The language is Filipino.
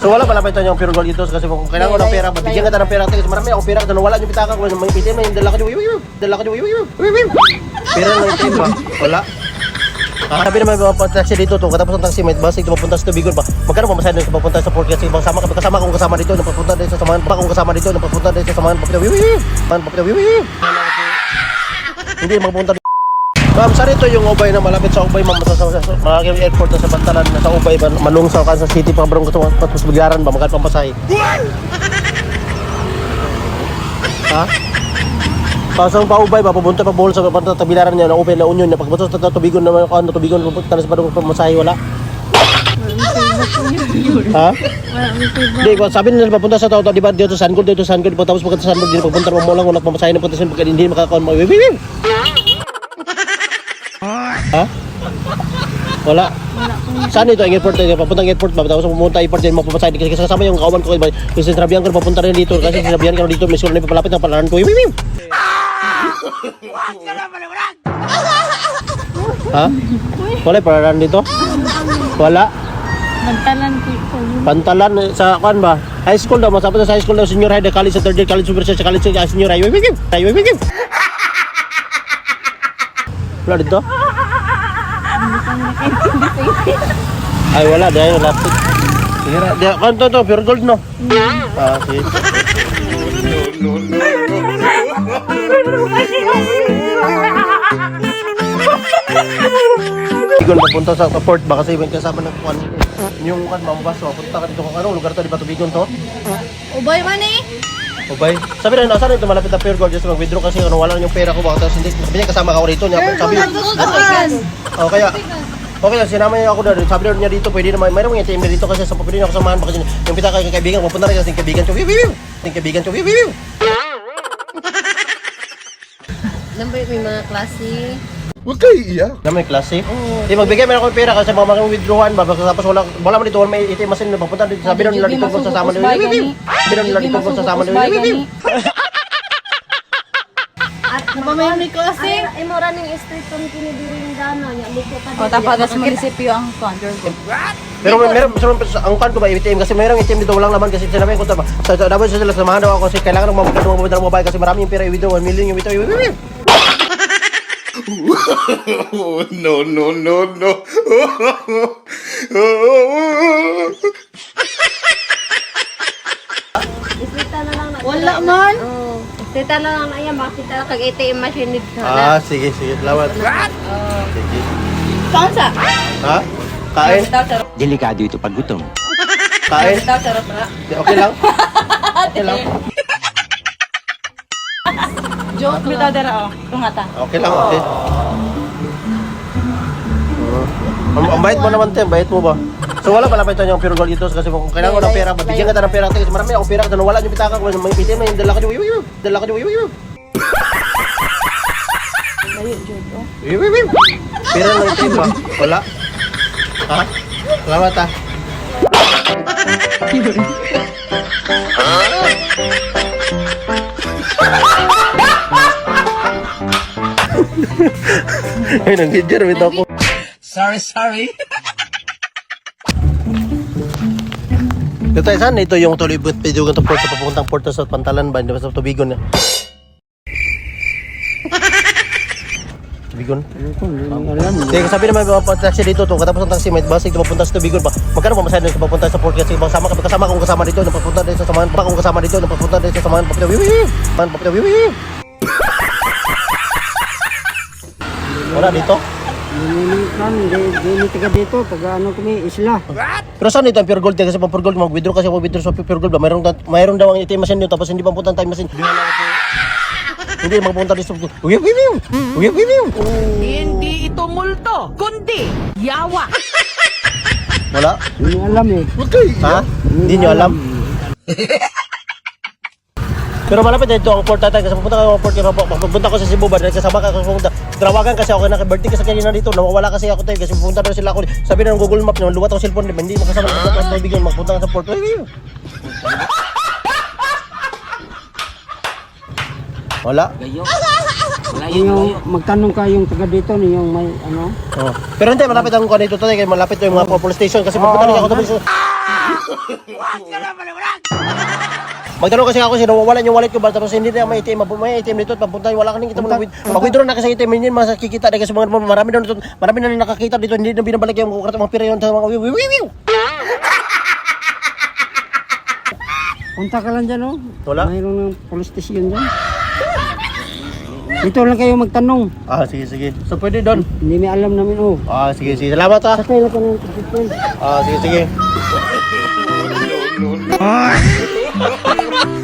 So wala pala pa ito yung pure gold dito kasi kung kailangan ko ng pera, mabigyan kita ng pera kasi marami akong pera kasi wala yung pitaka ko, may itim na yung dala ko yung wiwiw, dala ko yung. Pera na itim ba? Wala. Ah, sabi naman mga taxi dito to, katapos ng taxi, may basig na papunta sa Tubigon pa. Magkano pa masahe sa papunta sa port kasi bang sama kami kasama kong kasama dito, nang papunta din sa samahan pa kong kasama dito, nang papunta din sa samahan papunta wiwiw. Man papunta wiwiw. Hindi magpunta Ma'am, saan ito yung Ubay na malapit sa Ubay, ma'am? Sa, sa, sa, malaking airport na sa Bantalan, na sa Ubay, man, Manung sa Kansas City, pa barong gusto tapos biglaran ba? Magkano pang pasahe? ha? Pasang pa Ubay ba? Pupunta pa Bohol sa Bantalan, tabilaran niya, na Ubay, La Union, na pagpunta sa Tubigon na ano, Tubigon, pupunta na sa barong pamasahe, wala? ha? Hindi, kung sabi nila papunta sa tao, di ba dito sa Sangkod, dito sa Sangkod, tapos pagpunta sa Sangkod, dito papunta mo lang, wala pamasahe na punta sa Sangkod, hindi makakaon mo. Wiwiw! Ha? Wala. Saan ito ang airport? Papunta ang airport ba? Tapos pumunta airport din mapapasahin kasi kasama yung kawan ko. Yung sinabihan ko papunta rin dito kasi sinabihan ko dito may school na papalapit ng palaran ko. Wiw. Ha? Wala palaran dito? Wala. Nagtalan ko ito. Pantalan eh, sa kan ba? High school daw, masapit sa high school daw, senior high, college sa third year, college super sa college senior high. Wiw, wiw, wiw. Wala dito? Ay wala, dahil wala. Sige na, di, kanto to, pure gold no? Ah, sige. Bigon papunta sa sa port ba kasi may kasama ng kuan yung kan mambas papunta ka dito kung ano lugar to di ba to Bigon to? Uboy man eh. Okay. Sabi na nasa ito malapit na pure gold just mag-withdraw kasi ano wala na yung pera ko baka tapos hindi sabi niya kasama ka ako rito niya sabi Oh, kaya Okay sinama niya ako doon. Sabi niya dito, pwede naman. Mayroong mga team dito kasi sa pwede niya ako samahan. Baka yung pita kay kaibigan, pupunta rin kasi kaibigan ko. Wiw, wiw. Yung kaibigan ko. Wiw, wiw. Number may mga klase. Huwag kayo iiyak. Na may klase. Di magbigay man ako ng pera kasi mga mga withdrawhan ba baka tapos wala wala man dito may ATM machine na papunta dito. Sabi nila dito kung sasama nila. Sabi nila dito kung sasama nila. At napamayon ni klase. Ay, mura ning street on kinidiring gano nya liko ka. O tapos munisipyo ang control ko. Pero may meron meron ang kan ko ba ATM kasi mayroong ATM dito walang laman kasi sinabi ko ba. Sa dapat sila samahan daw ako kasi kailangan ng mga mga mga mga mobile kasi marami yung pera i-withdraw 1 million yung withdraw. Oh, no, no, no, no. Isita na lang na. Wala man. Oh, isita na lang na iya makita kag ATM machine dito. Ah, sige sige. Salamat. Sige. Saan sa? Ha? Kain? Delikado ito pag gutom. Kain? Na. Okay lang? Okay lang? Joke bitaw dara oh. Tungata. Okay lang, okay. Ang, ang bait mo naman, te. Ang bait mo ba? So wala pala pa ito yung pure gold dito kasi kung kailangan ko ng pera, mabigyan kita ng pera. te, Kasi marami akong pera kasi wala yung pitaka ko. May itim na yung dala ko yung wiwiw. Dala ko yung wiwiw. Layo jud oh. Pera na itim ba? Wala. Ha? Salamat ha. Ay, nang-video rin ako. Sorry, sorry. Ito tayo saan? Ito yung tuloy but video ganito port sa papuntang port sa Pantalan ba? Hindi ba sa Tubigon na? Tubigon? Hindi, sabi naman mga taxi dito to, katapos ng taxi, may basig papunta sa Tubigon ba? Magkano pa masahe sa papunta sa port kasi bang sama kami kasama kong kasama dito, nang papunta din sa samahan, pa kong kasama dito, nang papunta din sa samahan, papunta wiwi papunta wiwi wiwi. Wala dito? Kan, di, di, di tiga dito, taga ano kami, isla. Pero saan ito ang pure gold? Kasi pang pure gold, mag-withdraw kasi ako withdraw sa pure gold ba? Mayroong, mayroong daw ang ATM machine dito, tapos hindi pa punta ang time machine. Hindi magpunta dito. Uy, uy, uy, uy, uy, uy. Hindi ito multo, kundi yawa. Wala? Hindi alam eh. Ha? Hindi nyo alam? Pero malapit na ito ang port tatay kasi pupunta ka ng port kaya pupunta ko sa Cebu ba? Nagsasama ka kasi pupunta tinawagan kasi ako na birthday kasi kanina dito. Nawawala kasi ako tayo kasi pupunta na sila ako. Sabi na ng Google Map na luwat ang cellphone di ba hindi makasama sa kaibigan magpunta ka sa port uy. wala. Gayo. Yung magtanong ka yung taga dito ni yung may ano. oh. pero hindi malapit ang kuha dito tayo kaya malapit yung mga police station kasi pupunta rin ako tapos Magtanong kasi ako sino wala yung wallet ko ba tapos hindi na may ATM, may ATM dito papunta wala ka nang kita mo. Pag-withdraw na kasi ATM yun mas kikita na kasi mga marami na dito, marami na nakakita dito hindi na binabalik yung mga mga pera yun sa mga wiw wiw. Punta ka lang dyan, oh. Wala? Mayroon ng police station dyan. Dito lang kayo magtanong. Ah sige sige. So pwede doon. Hindi may alam namin, oh. Ah sige sige. Salamat ah. Sakay lang ka ng. Ah sige sige. 그래.